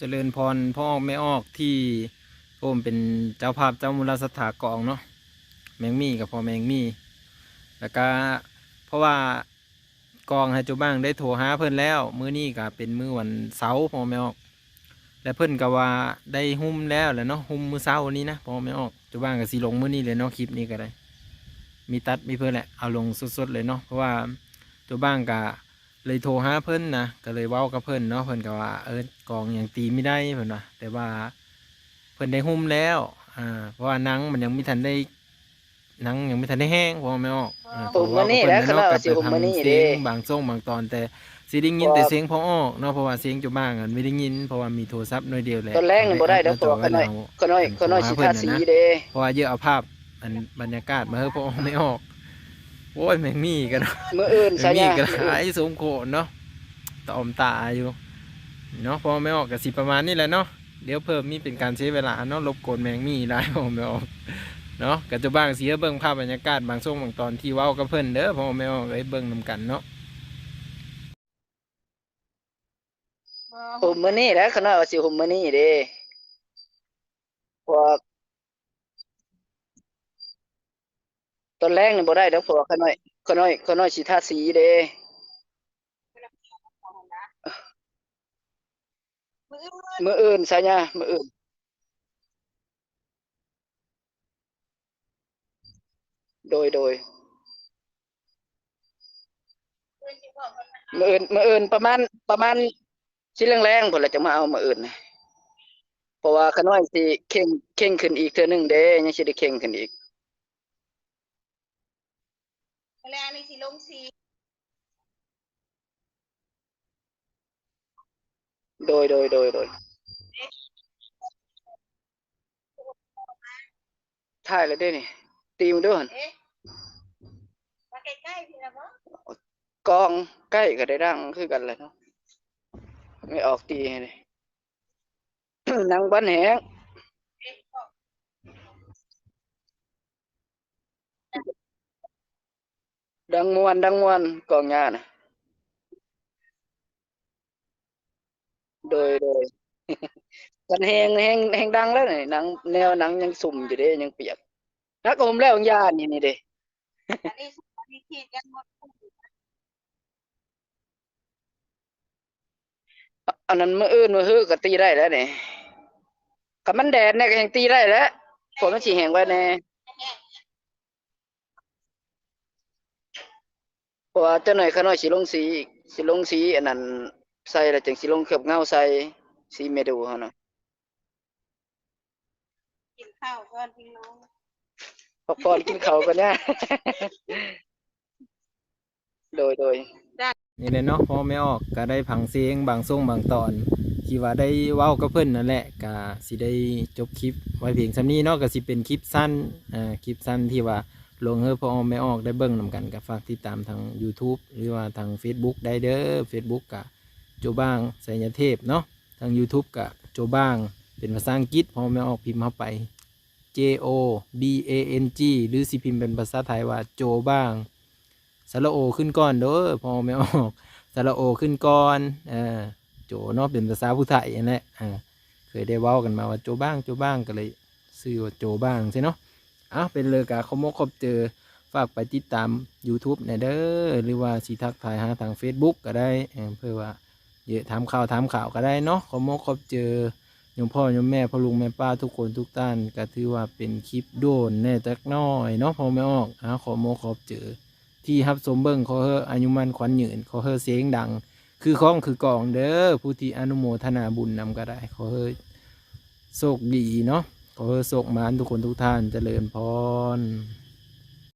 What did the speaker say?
เจริญพรพ่อไม่ออกที่ผมเป็นเจ้าภาพเจ้ามูลสถากองเนาะแมงมี่กับพ่อแมงมี่แล้วก็เพราะว่ากองให้จุบ้างได้โทรหาเพิ่อนแล้ว มื้อนี้ก็เป็นมื้อวันเสาร์พ่อไม่ออก และเพิ่อนก็ว่าได้หุ้มแล้วแหละเนาะหุ้มมื้อเช้านี้นะพ่อไม่ออกจุบ้างก็สิลงมื้อนี้เลยเนาะคลิปนี้ก็ได้ มีตัดมีเพิ่นแหละเอาลงสดๆเลยเนาะเพราะว่าจุบ้างก็ เลยโทรหาเพิ่นนะก็เลยเว้ากับเพิ่นเนาะเพิ่นก็ว่าเออกองยังตีไม่ได้เพิ่นว่าแต่ว่าเพิ่นได้หุ้มแล้วอ่าเพราะว่าหนังมันยังไม่ทันได้หนังยังไม่ทันได้แห้งเพราะว่าไม่ออกอ่าผมมื้อนี้แหละก็เว้ากับคณะว่าสิเพิ่นผมมื้อนี้ทำเด้เสียงบางช่วงบางตอนแต่สิได้ยินแต่เสียงพอออกเนาะเพราะว่าเสียงจุบ้างอะไม่ได้ยินเพราะว่ามีโทรศัพท์หน้อยเดียวแหละตอนแรกนี่บ่ได้เด้อเพราะว่าขน้อยขน้อยขน้อยสิทาสีเด้เพราะว่าเยอะเอาภาพอันบรรยากาศมาให้พอออกไม่ออก โอ้ยแมงมี่กันมื้ออื่นแมซะงมี่ยะกันหลายสมโขนเนาะตอมตาอยู่เนาะพอไม่ออกกับสิประมาณนี้แหละเนาะเดี๋ยวเพิ่มมีเป็นการใช้เวลาเนาะลบกวนแมงมี่ได้พอไม่ออกเนาะก็จะบ้างเสียเบิ่งภาพบรรยากาศบางช่วงบางตอนที่เว้ากับเพิ่นเด้อพอไม่ออกไอ้เบิ่งนำกันเนาะผมมื้อนี้แหละขน้อยว่าสิผมมื้อนี้เด้พวก อนแรกนี่บ่ได้เด้อเพราะว่าขน้อยขน้อยขน้อยสิทาสีเด้มืออื่นซะยมืออื่นโดยโดยมืออื่นมืออื่นประมาณประมาณสิแรงๆพุ่นล่ะจะมาเอามืออื่นนะเพราะว่าขน้อยสิเข่งเข่งขึ้นอีกเทื่อนึงเด้ยังสิได้เข่งขึ้นอีก แล้วอันนี้สิลงสีโดย โดย โดย โดย ถ่ายแล้วเด้นี่ ตีมนด้วยหั่นเอ๊ะมาใกล้ๆพี่นะบ่กองใกล้ก็ได้ดังคือกันแหละเนาะ ไม่ออกตีให้เลยนังบ้านแหง เอ๊ะบอก ดั งมวนดังมวนกองยานโดยโดยกันแหงแหงแหงดังแล้วนี่หนังแนวหนังยังสุ่มอยู่เด้ยังเปียกนักอมแล้วของยานี่นี่เด้อันนี้อันนี้ขีดกันหมดอันนั้นมื้ออื่นมือฮื้อก็ตีได้แล้วเนี่ก็มันแดดเนี่ยก็ยังตีได้แล้วฝนมันสิแหงไว้แน่ เพราะว่าเจ้าหน่อยขาน้อยสิลงสีอีกสิลงสีอันนั้นใส่แล้วจึงสิลงเคลือบเงาใส่สีเมดูเฮาน่ะกินข้าวก่อนพี่น้องพักผ่อนกินข้าวกันเนี่ยโดยโดยนี่แหละเนาะพอไม่ออกก็ได้ผังเสียงบางช่วงบางตอนที่ว่าได้เว้ากับเพิ่นนั่นแหละก็สิได้จบคลิปไว้เพียงซำนี้เนาะก็สิเป็นคลิปสั้นอ่าคลิปสั้นที่ว่า ลงเฮอพอไม่ออกได้เบิ่งนํกันก็ฝากติดตามทาง YouTube หรือว่าทาง Facebook ได้เด้อ Facebook กะโจบ้างไสยเทพเนาะทาง YouTube กะโจบ้างเป็นภาษาอังกฤษพอไม่ออกพิมพ์เข้าไป J O B A N G หรือสิพิมพ์เป็นภาษาไทยว่าโจบ้างสระโอขึ้นก่อนเด้อพอไม่ออกสระโอขึ้นก่อนเออโจเนาะเป็นภาษาผู้ไทยนั่นแหละเคยได้เว้ากันมาว่าโจบ้างโจบ้างก็เลยซื้อว่าโจบ้างใช่เนาะ อะเป็นเลยกะขโมกคบเจอฝากไปติดตาม YouTube เนี่ยเด้อหรือว่าสีทักทายหาทาง Facebook ก็ได้เพื่อว่าเยอะถามข่าวถามข่าวก็ได้เนาะขโมกคบเจอยมพ่อยมแม่พ่อลุงแม่ป้าทุกคนทุกท่านก็ถือว่าเป็นคลิปโดนแน่จักน้อยเนาะพอไม่ออกหาขอโมขอบเจอ ที่ฮับสมเบิ้งขอเฮออายุมันขวัญยืนขอเฮอเสียงดัง คือข้องคือกองเด้อผู้ที่อนุโมทนาบุญนำก็ได้ขอเฮอโชคดีเนาะ ขอเฮอโชคหมานทุกคนทุกท่านเจริญพร